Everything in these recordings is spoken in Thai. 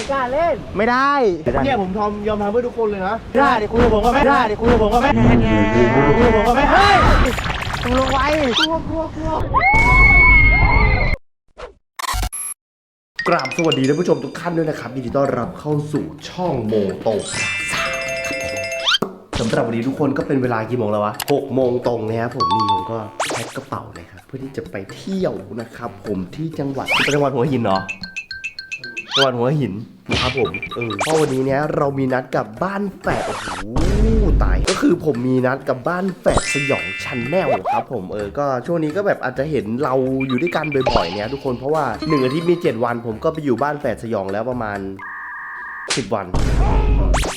ไม่กล้าเล่นไม่ได้เนี่ยผมทอมยอมทำเพื่อทุกคนเลยนะได้ดิคุยกับผมก็ไม่ได้ดิคุยกับผมก็ไม่ได้ไงคุยกับผมก็ไม่เฮ้ยมึงลงไว้กราบสวัสดีท่านผู้ชมทุกท่านด้วยนะครับยินดีต้อนรับเข้าสู่ช่องโมโตพลาซ่าครับผมสำหรับวันนี้ทุกคนก็เป็นเวลากี่โมงแล้ววะ6โมงตรงนะครับผมนี่ผมก็แพ็คกระเป๋าเลยครับเพื่อที่จะไปเที่ยวนะครับผมที่จังหวัดเป็นจังหวัดหัวหินเนาะ จังหวัดหัวหินนะครับผมเออเพราะวันนี้เนี่ยเรามีนัดกับบ้านแฝดโอ้โหตาย ก็คือผมมีนัดกับบ้านแฝดสยองชันแนลครับผมเออก็ช่วงนี้ก็แบบอาจจะเห็นเราอยู่ด้วยกันบ่อยๆเนี่ยทุกคนเพราะว่าหนึ่งอาทิตย์มี 7 วัน ผมก็ไปอยู่บ้านแฝดสยองแล้วประมาณ 10 วัน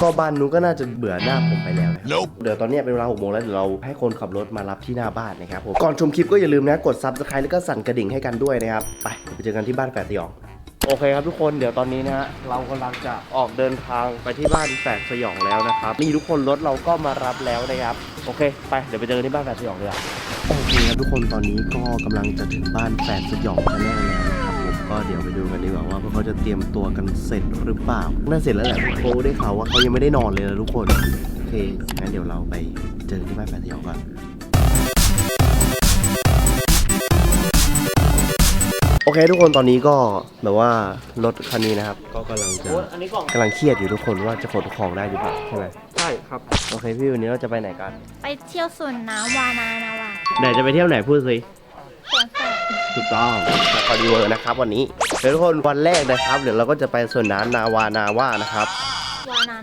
ก็บ้านนู้นก็น่าจะเบื่อหน้าผมไปแล้วนะครับเดี๋ยวตอนนี้เป็นเวลา6โมงแล้วเดี๋ยวเราให้คนขับรถมารับที่หน้าบ้านนะครับผมก่อนชมคลิปก็อย่าลืมนะกดซับสไครต์แล้วก็สั่นกระดิ่งให้กันด้วยนะครับ ไปไปเจอกันที่บ้านแฝดสยอง โอเคครับทุกคนเดี๋ยวตอนนี้นะฮะเรากำลังจะออกเดินทางไปที่บ้านแฝดสยองแล้วนะครับนี่ทุกคนรถเราก็มารับแล้วนะครับโอเค ไปเดี๋ยวไปเจอกันที่บ้านแฝดสยองเลยโอเคครับทุกคนตอนนี้ก็กำลังจะถึงบ้านแฝดสยองกันแล้วนะครับผมก็เดี๋ยวไปดูกันดีกว่าว่าพวกเขาจะเตรียมตัวกันเสร็จหรือเปล่าน่าเสร็จแล้วแหละโค้ได้ข่าวว่าเขายังไม่ได้นอนเลยนะทุกคนโอเคงั้นเดี๋ยวเราไปเจอที่บ้านแฝดสยองกัน โอเคทุกคนตอนนี้ก็แบบว่ารถคันนี้นะครับ ก็กำลังจะอันนี้กล่องกำลังเครียดอยู่ทุกคนว่าจะขนของได้หรือเปล่าใช่ไหมใช่ครับ โอเคพี่วันนี้เราจะไปไหนกัน ไปเที่ยวสวนน้ำวานานาวาไหนจะไปเที่ยวไหนพูดสิสวนสัตว์ถูกต้องคอดีเวอร์นะครับวันนี้เดี๋ยวทุกคนวันแรกนะครับเดี๋ยวเราก็จะไปสวนน้ำนาวานาว่านะครับ วานา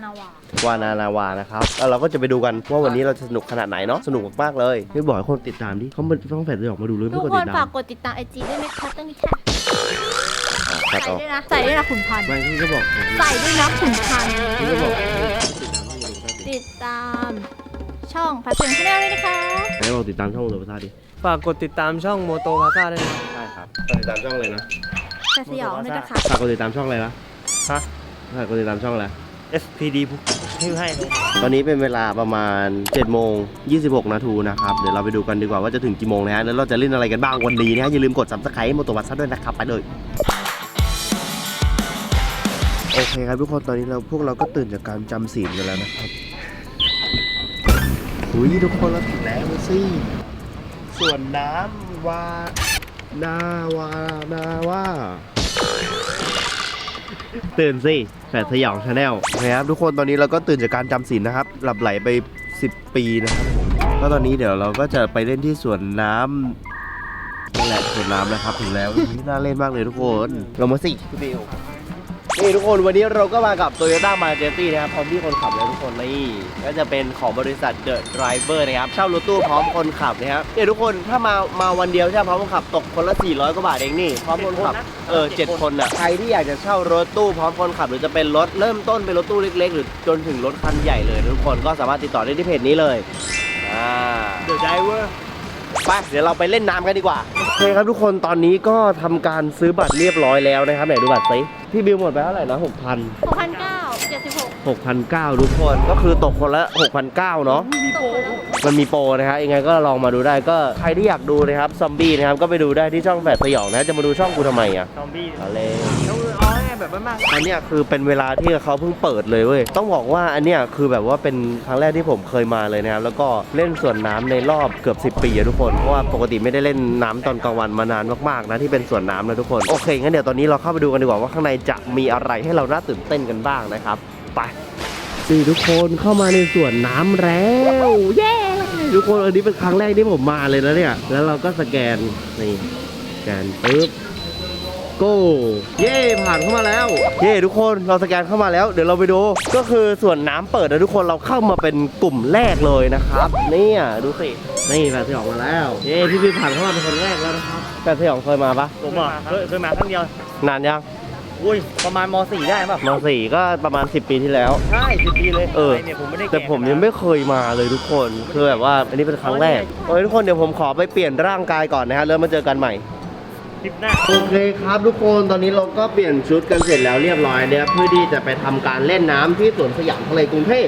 นา วาวานานาวานะครับแล้วเราก็จะไปดูกันว่าวันนี้เราจะสนุกขนาดไหนเนาะสนุกมากๆเลยพี่บอกให้คนติดตามดิเขามาต้องแฝดจะออกมาดูเลยทุไม่กกดคตินดตาฝามกกดติดตามไอจีด้วยไหมคะต้องมีแค่อะใส่ตัดออกด้วยนะ ใส่ด้วยนะขุนพันธุ์ไม่พี่ก็บอกใส่ด้วยนะขุนพันธุ์พี่ก็บอกติดตามช่องพัดเสียงชาแนลด้วยนะคะให้บอกติดตามช่องเลยภาษาดิฝากกดติดตามช่องโมโตพาซ่าด้วยนะใช่ครับติดตามช่องเลยนะแต่สยองด้วยนะคะฝากกดติดตามช่องอะไรนะฮะฝากกดติดตามช่องอะไร SPD ชื่อให้เลยตอนนี้เป็นเวลาประมาณ7โมง26 นาทีนะครับ เดี๋ยวเราไปดูกันดีกว่าว่าจะถึงกี่โมงนะฮะแล้วเราจะเล่นอะไรกันบ้างวันนี้นะฮะอย่าลืมกด subscribe ให้โมโตวัตซัด้วยนะครับ ไปเลยโอเคครับทุกคนตอนนี้เราพวกเราก็ตื่นจากการจำศีลกันแล้วนะครับหุยทุกคนเราถึงแล้วสิส่วนน้ำวา นาวา นาว่า ตื่นสิแฝดสยองชาแนลนะครับทุกคนตอนนี้เราก็ตื่นจากการจำศีลนะครับ หลับไหลไป 10 ปีนะครับผมก็ตอนนี้เดี๋ยวเราก็จะไปเล่นที่สวนน้ำนั่นแหละสวนน้ำนะครับ ถึงแล้วอุ๊ยน่าเล่นมากเลยทุกคนลงมาสิพี่บิว นี่ทุกคนวันนี้เราก็มากับ Toyota m a j e s t y นะครับพร้อมที่คนขับแล้วทุกคนนี่ก็จะเป็นของบริษัท The Driver นะครับเช่ารถตู้พร้อมคนขับนะครับเนี่ยทุกคนถ้ามามาวันเดียวใช่ไหมพร้อมคนขับตกคนละ 400กว่าบาทเองนี่พร้อมคนขับเออเจ็ดคนอะใครที่อยากจะเช่ารถตู้พร้อมคนขับ หรือจะเป็นรถเริ่มต้นเป็นรถตู้เล็ก ๆ หรือจนถึงรถคันใหญ่เลยทุกคนก็สามารถติดต่อได้ที่เพจนี้เลยอ่าเดอะไดเวอร์ไปเดี๋ยวเราไปเล่นน้ำกันดีกว่าโอเคครับทุกคนตอนนี้ก็ทำการซื้อบัตรเรียบร้อยแล้วนะครับไหนดูบัตรสิ พี่บิวหมดไปเท่าไหร่นะหกพันหกพันเก้าเจ็ดสิบหกหกพันเก้าทุกคนก็คือตกคนละหกพันเก้าเนาะ ตกคนละมันมีโปรนะครับยังไงก็ลองมาดูได้ก็ใครที่อยากดูนะครับซอมบี้นะครับก็ไปดูได้ที่ช่องแฝดสยองนะจะมาดูช่องกูทำไมอะซอมบี้ เอาเลยเขาเอาให้ แบบมากอันเนี้ยคือเป็นเวลาที่เขาเพิ่งเปิดเลยเว้ย ต้องบอกว่าอันเนี้ยคือแบบว่าเป็นครั้งแรกที่ผมเคยมาเลยนะครับ แล้วก็เล่นสวนน้ำในรอบเกือบ 10 ปีอะทุกคน เพราะว่าปกติไม่ได้เล่นน้ำตอนกลางวันมานานมากๆนะที่เป็นสวนน้ำนะทุกคน โอเคงั้นเดี๋ยวตอนนี้เราเข้าไปดูกันดีกว่าว่าข้างในจะมีอะไรให้เราน่าตื่นเต้นกันบ้างนะครับ ไปสิทุกคนเข้ามาในสวนน้ำแล้วเย้ทุกคนอันนี้เป็นครั้งแรกที่ผมมาเลยนะเนี่ย แล้วเราก็สแกนนี่สแกนปึ๊บ โก้เย่ผ่านเข้ามาแล้ว เย่ทุกคนเราสแกนเข้ามาแล้ว เดี๋ยวเราไปดู ก็คือส่วนน้ำเปิดนะทุกคนเราเข้ามาเป็นกลุ่มแรกเลยนะครับ เนี่ยดูสินี่แฟนสยองมาแล้ว เย่พี่พี่ผ่านเข้ามาเป็นคนแรกแล้วนะครับแฟนสยองเคยมาปะๆผมอะเคยเคยมาครั้งเดียวนานยังอุ้ยประมาณม .4 ได้ป่ะมาสี่ก็ประมาณ 10 ปีที่แล้ว ใช่สิบปีเลยเออเนี่ยผมไม่ได้แต่ผมยังไม่เคยมาเลยทุกคนคือแบบว่าอันนี้เป็นครั้งแรกโอ้ยทุกคนเดี๋ยวผมขอไปเปลี่ยนร่างกายก่อนนะฮะแล้วมาเจอกันใหม่ คลิปหน้า โอเคครับทุกคนตอนนี้เราก็เปลี่ยนชุดกันเสร็จแล้วเรียบร้อยเนี่ยเพื่อที่จะไปทำการเล่นน้ำที่สวนสยามทะเลกรุงเทพ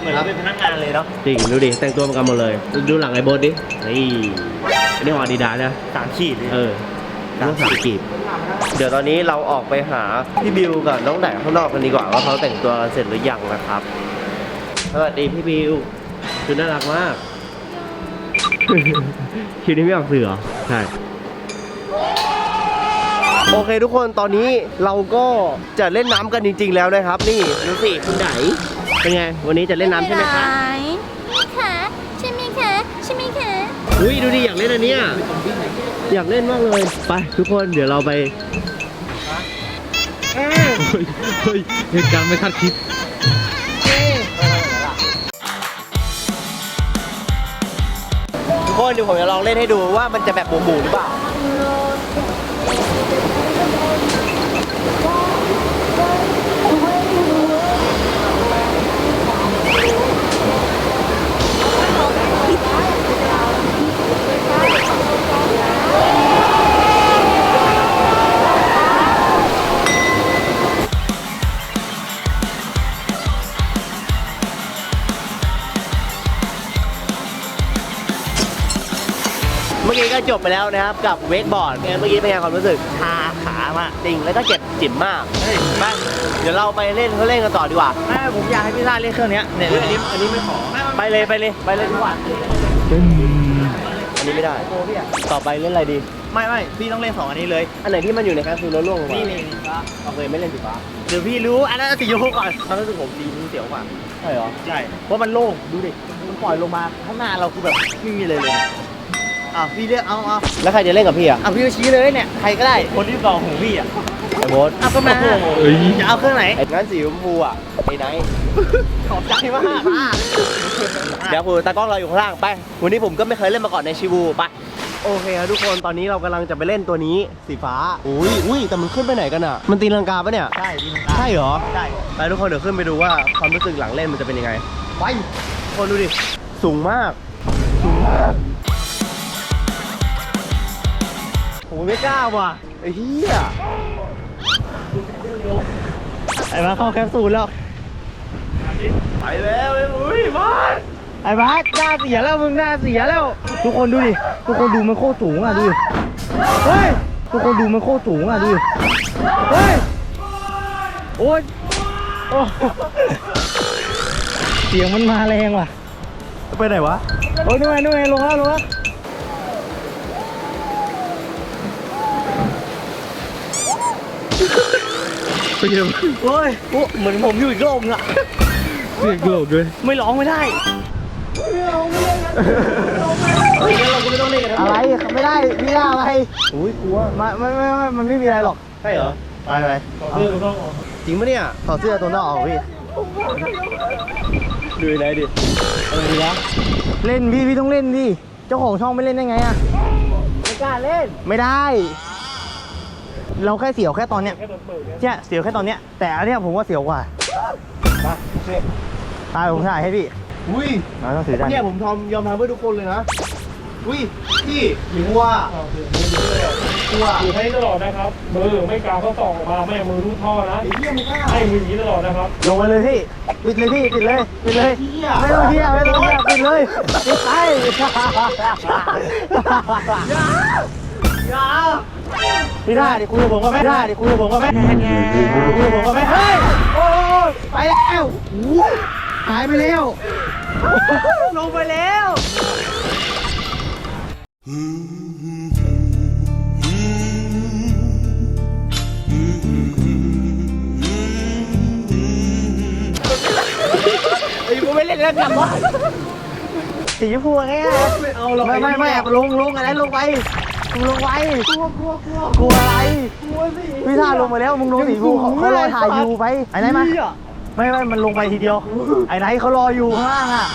เหมือนเราเป็นพนักงานเลยเนาะจริงดูดิแต่งตัวมากันหมดเลย ดูหลังไอ้โบทดินี่อันนี้ของอาดิดาสนะสามขีดเลยเออลูกสามกีบ เดี๋ยวตอนนี้เราออกไปหาพี่บิวกับน้องไหนข้างนอกกันดีกว่าว่าเขาแต่งตัวกันเสร็จหรือยังนะครับสวัสดีพี่บิวคือน่ารักมาก คิวนี้ไม่ออกสื่อเหรอใช่ โอเคทุกคนตอนนี้เราก็จะเล่นน้ำกันจริง ๆ แล้วนะครับ นี่ดูสิคุณไหนเป็นไง วันนี้จะเล่นน้ำใช่ไหมคะมีค่ะใช่ไหมคะใช่ไหมคะอุ้ยดูดิอยากเล่นอันเนี้ยอยากเล่นมากเลยไปทุกคนเดี๋ยวเราไปเฮ้ยเฮ้ยเหตุการณ์ไม่คาดคิดทุกคนเดี๋ยวผมจะลองเล่นให้ดูว่ามันจะแบบหมูๆหรือเปล่า มื่อกี้ก็จบไปแล้วนะครับกับเวกบอร์ดเป็นไงเมื่อกี้เป็นไงความรู้สึกชาขามาจริงแล้วก็เจ็บจิ๋มมากไปเดี๋ยวเราไปเล่นเขาเล่นกันต่อดีกว่าแม่ผมอยากให้พี่ซ่าเล่นเครื่องเนี้ยเนี่ยเฮ้ยอันนี้อันนี้ไม่ขอไปเลยไปเลยไปเลยดีกว่าอันนี้ไม่ได้ ต่อไปเล่นอะไรดี ไม่ไม่พี่ต้องเล่นสองอันนี้เลย อันไหนที่มันอยู่ในแคปซูลแล้วล่วงลงมานี่นี่นี่โอเคไม่เล่นสีฟ้าเดี๋ยวพี่รู้อันนั้นสีชมพูก่อนความรู้สึกผมสีนี้เสียวกว่าใช่เหรอใช่เพราะมันโล่งดูดิมันปล่อยลงมาข้างหน้าเราคือแบบไม่มีเลยเลย อะพี่เลือกเอาเอาแล้วใครจะเล่นกับพี่อะอะพี่ก็ชี้เลยเนี่ยใครก็ได้คนที่สองของพี่อะไอ้โบ๊ทเอาก็มาจะเอาเครื่องไหนไอ้งั้นสีชมพูอะไอ้ไนท์ขอบใจมากเดี๋ยวคุณตากล้องเราอยู่ข้างล่างไป วันนี้ผมก็ไม่เคยเล่นมาก่อนในชิบูไปโอเคครับทุกคนตอนนี้เรากำลังจะไปเล่นตัวนี้สีฟ้าอุ้ยอุ้ยแต่มันขึ้นไปไหนกันอะ มันตีลังกาปะเนี่ยใช่พี่ใช่เหรอใช่ไปทุกคนเดี๋ยวขึ้นไปดูว่าความรู้สึกหลังเล่นมันจะเป็นยังไงไปทุกคนดูดิสูงมากสูงมาก ผมไม่กล้าว่ะไอ้เหี้ยไอ้มาเข้าแคปซูลแล้ว ไปแล้วไอ้อุ้ยบอสไอ้บาสหน้าเสียแล้วมึงหน้าเสียแล้ว ทุกคนดูดิ ทุกคนดูมันโคตรสูงอะดูดิเฮ้ย ทุกคนดูมันโคตรสูงอะดูดิเฮ้ย โอ๊ยโอ้เสียงมันมาแรงว่ะ ไปไหนวะ โอ้ยนู่นไงนู่นไงลงแล้วลงแล้ว เจอโอ้ยโอ้เหมือนผมอยู่อีกโลกนึงอะเสียงโกรธด้วยไม่ร้องไม่ได้เฮ้ยงั้นเราก็ไม่ต้องเล่นกันทั้งหมอะไรดไม่ได้พี่ล่าอะไรอุ้ยกลัวไม่ไม่ไม่ไม่มันไม่มีอะไรหรอกใช่เหรอไปไปจริงปะเนี่ยถอดเสื้อตัวนอกออกพี่ดูไหนดิอะไรดีวะเล่นพี่พี่ต้องเล่นดิเจ้าของช่องไม่เล่นได้ไงอะไม่กล้าเล่นไม่ได้ เราแค่เสียวแค่ตอนเนี้ยเนี่ยเสียวแค่ตอนเนี้ยแต่อันเนี้ยผมว่าเสียวกว่าตายผมถ่ายให้พี่อุ้ยเราต้องถือได้เนี่ยผมทอมยอมทำเพื่อทุกคนเลยนะอุ้ยพี่หรือว่าถือให้ตลอดนะครับ มือไม่กาวก็ส่องออกมาไม่เอามือรูดท่อนะไอ้เหี้ยมึงกล้าให้มืออย่างนี้ตลอดนะครับลงไปเลยพี่ปิดเลยพี่ปิดเลยปิดเลยไม่ต้องเที่ยวไม่ต้องเที่ยวปิดเลยปิดไป พี่ได้ดิคุยกับผมก็ไม่ได้ดิคุยกับผมก็ไม่คุยกับผมก็ไม่เฮ้ยโอ้ยไปแล้วหายไปแล้วลงไปแล้วไอ้กูไม่เล่นแล้วกลับบ้านสีชมพูไงไม่เอาหรอกไม่ไม่ไม่ลงลงอันนั้นลงไป มึงลงไปกลัวกลัวกลัวกลัวอะไรกลัวสิพี่ท่าลงไปแล้วมึงลงสีชมพูเขาเขารอถ่ายอยู่ไปไอ้ไหนมาไม่ไม่มันลงไปทีเดียว ไอ้ไหนเขารออยู่ข้างล่างอะ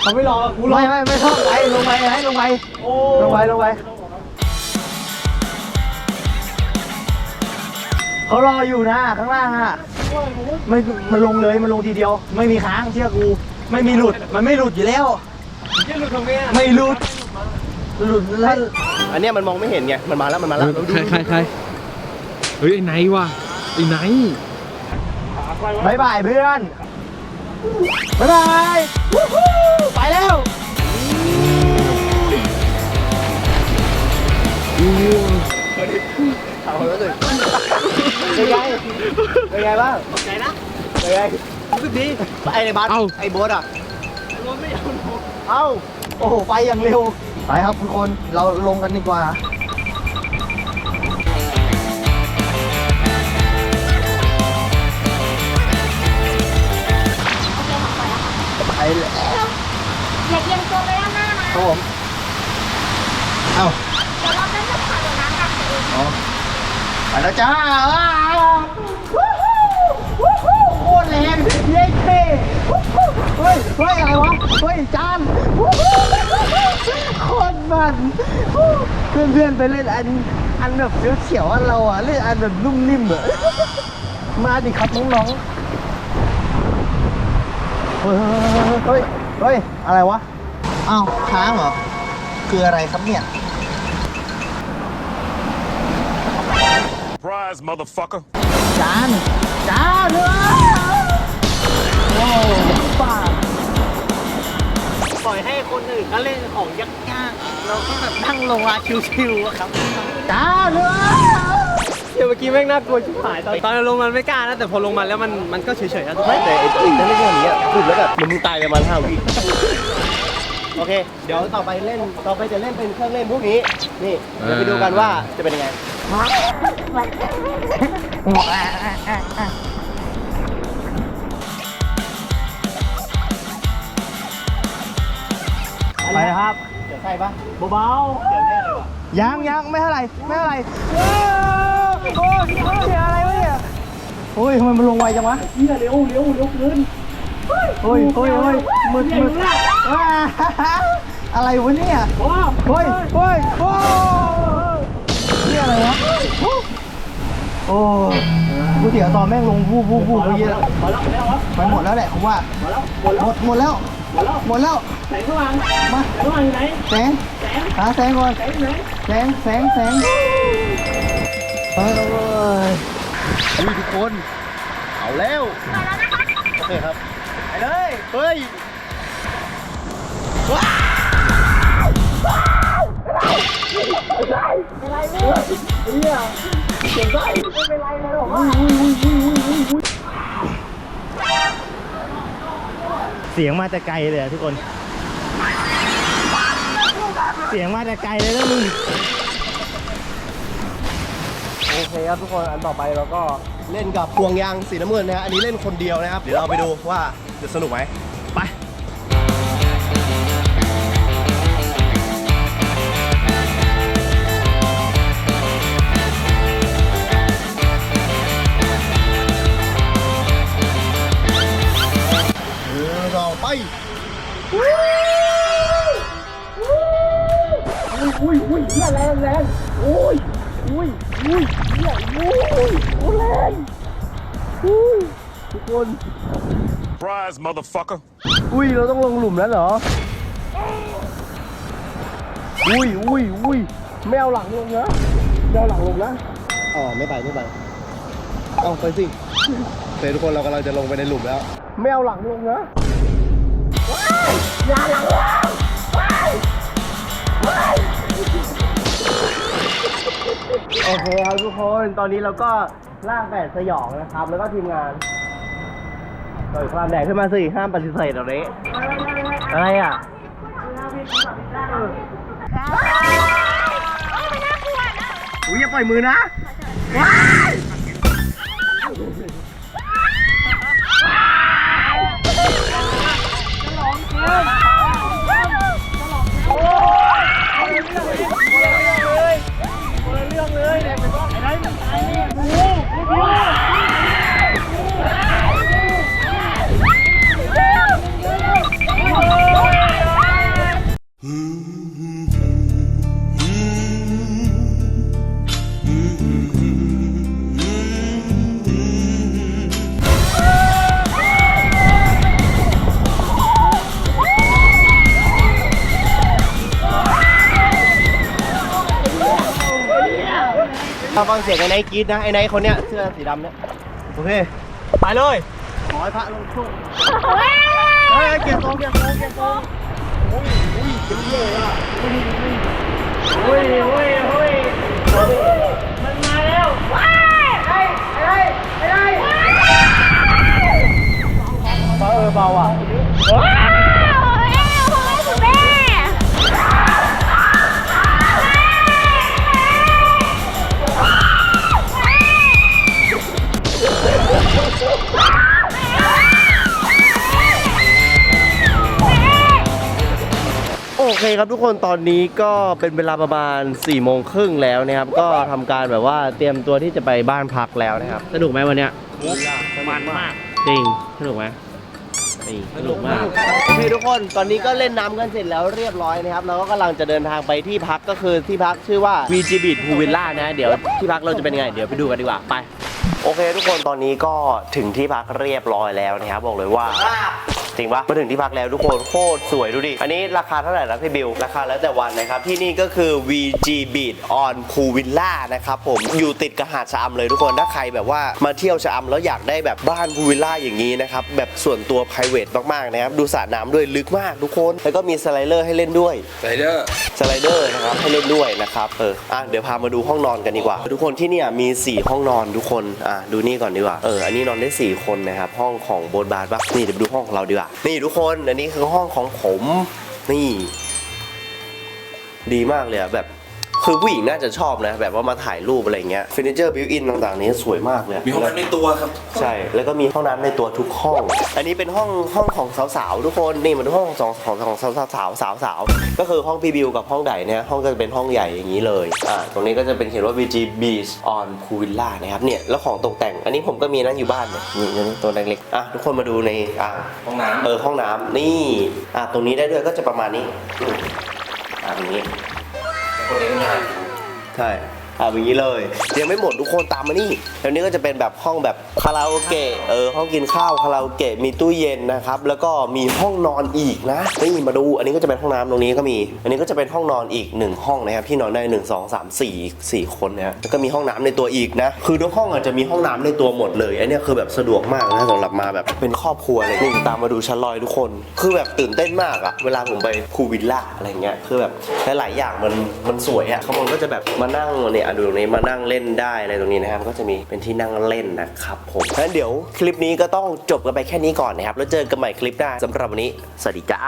เขาไม่รอกูรอไม่ไม่ไม่ต้องไปลงไปไอ้ไหนลงไปลงไปลงไปเขารออยู่นะข้างล่างอะไม่มันลงเลยมันลงทีเดียว ไม่มีค้างเชื่อกู ไม่มีหลุดมันไม่หลุดอยู่แล้วไม่หลุด หลุดแล้ว อันเนี้ยมันมองไม่เห็นไง มันมาแล้ว มันมาแล้วเราดูใครใครใครเฮ้ยไอ้ไหนวะไอ้ไหนบายบายเพื่อนบายบายวู้ฮู้ไปแล้วเเอาแล้วเลยเป็นไงเป็นไงบ้างไงนะเป็นไงรู้สึกดีไอ้บัสเอ้าไอ้โบ๊ทอะรถไม่ยอมลงเอ้า โอ้โห ไปอย่างเร็ว ไปครับทุกคนเราลงกันดีกว่าไปเลยอย่าเอียงตัวไปด้านหน้านะครับผมเอ้าเดี๋ยวเราจะจะผ่านน้ำกันเองอ๋อไปแล้วจ้า เพื่อนเพื่อนๆไปเล่นอันอันแบบเขียวๆอันเราอะเล่นอันแบบนุ่มนิ่มอะมาดิครับน้องๆเฮ้ยเฮ้ยเฮ้ยอะไรวะอ้าวค้างเหรอคืออะไรครับเนี่ย Surprise, motherfucker. จานจานเนโอ้ป้า ปล่อยให้คนอื่นเขาเล่นของยากๆ เราก็แบบนั่งลงมาชิวๆอะครับจานเนเดี๋ยวเมื่อกี้แม่งน่ากลัวชิบหายตอนตอนลงมันไม่กล้านะแต่พอลงมาแล้วมันมันก็เฉยๆนะทุกคนไม่แต่ไอ้อื่นนั่นไม่ใช่อย่างเงี้ยพูดแล้วแบบมึงตายกันมาห้าวิโอเค เดี๋ยวต่อไปเล่นต่อไปจะเล่นเป็นเครื่องเล่นพวกนี้นี่เดี๋ยวไปดูกันว่าจะเป็นยังไง ไปนะครับ เดี๋ยวใส่ปะเบาๆเดี๋ยวแน่เลยว่ะยังยังไม่เท่าไหร่ไม่เท่าไหร่โอ้ยโอ้ยเสียอะไรวะเนี่ยโอ้ยทำไมมันลงไวจังวะเร็วเร็วเร็วเร็วเกินโอ้ยโอ้ยโอ้ยมืดมืดว้าอะไรวะเนี่ยโอ้ยโอ้ยโอ้ยโอ้ยนี่อะไรวะโอ้ยกูเสียตอนแม่งลงวูบวูบวูบไปเยอะไปหมดแล้วแหละผมว่าหมดหมดแล้ว หมดแล้วแสงสว่างมาแสงสว่างอยู่ไหนแสงหาแสงก่อนแสงอยู่ไหนแสงแสงแสงเอ้ยอุ้ยทุกคนเอาแล้วโอเคครับไปเลยเฮ้ยเสียง เสียงมาแต่ไกลเลยอะทุกคน เสียงมาแต่ไกลเลยนะมึงโอเคครับทุกคนอันต่อไปเราก็เล่นกับพวงยางสีน้ำเงินนะฮะอันนี้เล่นคนเดียวนะครับ เดี๋ยวเราไปดูว่าจะสนุกไหม Surprise, motherfucker. อุ้ยเราต้องลงหลุมแล้วเหรอ อุ้ยอุ้ยอุ้ยไม่เอาหลังลงนะไม่เอาหลังลงนะอ๋อไม่ไปไม่ไปเอาไปสิเฮ้ยทุกคนเรากำลังจะลงไปในหลุมแล้ว ไม่เอาหลังลงนะ อย่าลังลงโอเคครับทุกคน ตอนนี้เราก็ล่างแปดสยองนะครับ แล้วก็ทีมงานเปิดความแดดขึ้นมาสิห้ามปฏิเสธตรงนี้อะไรอะอุ้ยอย่าปล่อยมือนะว้าย มา ฟังเสียงไอ้ไนท์กรีดนะไอ้ไนท์คนเนี้ยเสื้อสีดำเนี่ยโอเคไปเลยขอให้พระลงโทษเฮ้ยเก็บตรงเก็บตรงเก็บตรงโอ้ยอุ้ยเจ็บเลยอะอุ้ยอุ้ยอุ้ยอุ้ยโอเค ครับทุกคนตอนนี้ก็เป็นเวลาประมาณ4ี่โมงครึ่งแล้วนะครับ ก็ทำการแบบว่าเตรียมตัวที่จะไปบ้านพักแล้วนะครับ สนุกไหมวันเนี้ยมันมาก จริง สนุกไหมนี่สนุกมากโอเคทุกคนตอนนี้ก็เล่นน้ำกันเสร็จแล้วเรียบร้อยนะครับเราก็กำลังจะเดินทางไปที่พักก็คือที่พักชื่อว่า VG Beach Pool Villa นะเดี๋ยวที่พักเราจะเป็นยังไง เดี๋ยวไปดูกันดีกว่าไป โอเค ทุกคนตอนนี้ก็ถึงที่พักเรียบร้อยแล้วนะครับบอกเลยว่า จริงปะมาถึงที่พักแล้วทุกคนโคตรสวยดูดิ อันนี้ราคาเท่าไหร่นะพี่บิว ราคาแล้วแต่วันนะครับ ที่นี่ก็คือ VG Beach on Pool Villa นะครับผมอยู่ติดกับหาดชะอำเลยทุกคนถ้าใครแบบว่ามาเที่ยวชะอำแล้วอยากได้แบบบ้านพูลวิลล่าอย่างนี้นะครับแบบส่วนตัว p r i v a t มากๆนะครับดูสระน้ำด้วยลึกมากทุกคน แล้วก็มีสไลเดอร์ให้เล่นด้วยไซเดอร์ สไลเดอร์นะครับให้เล่นด้วยนะครับเอออะเดี๋ยวพามาดูห้องนอนกันดีกว่า ทุกคนที่เนี่ยมี 4 ห้องนอนทุกคนอะดูนี่ก่อนดีกว่าเอออันนี้นอนได้ 4 คนนะครับห้องของโบนบาร์ปะนี่เดี๋ยวไปดูห้องของเราดีกว่านี่ทุกคนอันนี้คือห้องของผม นี่ ดีมากเลยอะแบบ คือผู้หญิงน่าจะชอบนะ แบบว่ามาถ่ายรูปอะไรเงี้ยเฟอร์นิเจอร์บิวอินต่างๆนี้สวยมากเลยมีห้องน้ำในตัวครับ ใช่ แล้วก็มีห้องน้ำในตัวทุกห้อง อันนี้เป็นห้องห้องของสาวๆทุกคนนี่มันห้องของของของสาวสาวสาวสาวๆก็คือห้องพีบิวกับห้องใดเนี่ยห้องก็จะเป็นห้องใหญ่อย่างนี้เลยอ่าตรงนี้ก็จะเป็นเขียนว่า VG Beach on Pool Villa นะครับเนี่ยแล้วของตกแต่งอันนี้ผมก็มีนะอยู่บ้านเนี่ยนี่นี่ตัวเล็กๆอะทุกคนมาดูในอ่างห้องน้ำเออห้องน้ำนี่อะตรงนี้ได้ด้วยก็จะประมาณนี้อืมอะอย่างนี้ คนเลี้ยงงานใช่อะอย่างนี้เลย ยังไม่หมดทุกคนตามมานี่แล้วนี้ก็จะเป็นแบบห้องแบบคาราโอเกะเออห้องกินข้าวคาราโอเกะมีตู้เย็นนะครับแล้วก็มีห้องนอนอีกนะนี่มาดูอันนี้ก็จะเป็นห้องน้ำตรงนี้ก็มี อันนี้ก็จะเป็นห้องนอนอีกหนึ่งห้องนะครับที่นอนได้หนึ่งสองสามสี่สี่คนนะฮะแล้วก็มีห้องน้ำในตัวอีกนะคือทุกห้องอาจจะมีห้องน้ำในตัวหมดเลยอันเนี้ยคือแบบสะดวกมากนะสำหรับมาแบบเป็นครอบครัวอะไรนี่ตามมาดูชั้นลอยทุกคน คือแบบตื่นเต้นมากอะเวลาผมไปพูวิลล่าอะไรเงี้ยคือแบบหลายๆอย่างมันมันสวยอะข้างบนก็จะแบบมานั่งเนี่ยอะดูตรงนี้มานั่งเล่นได้อะไรตรงนี้นะครับก็จะมีเป็นที่นั่งเล่นนะครับผมงั้นเดี๋ยวคลิปนี้ก็ต้องจบกันไปแค่นี้ก่อนนะครับแล้วเจอกันใหม่คลิปหน้าสำหรับวันนี้สวัสดีจ้า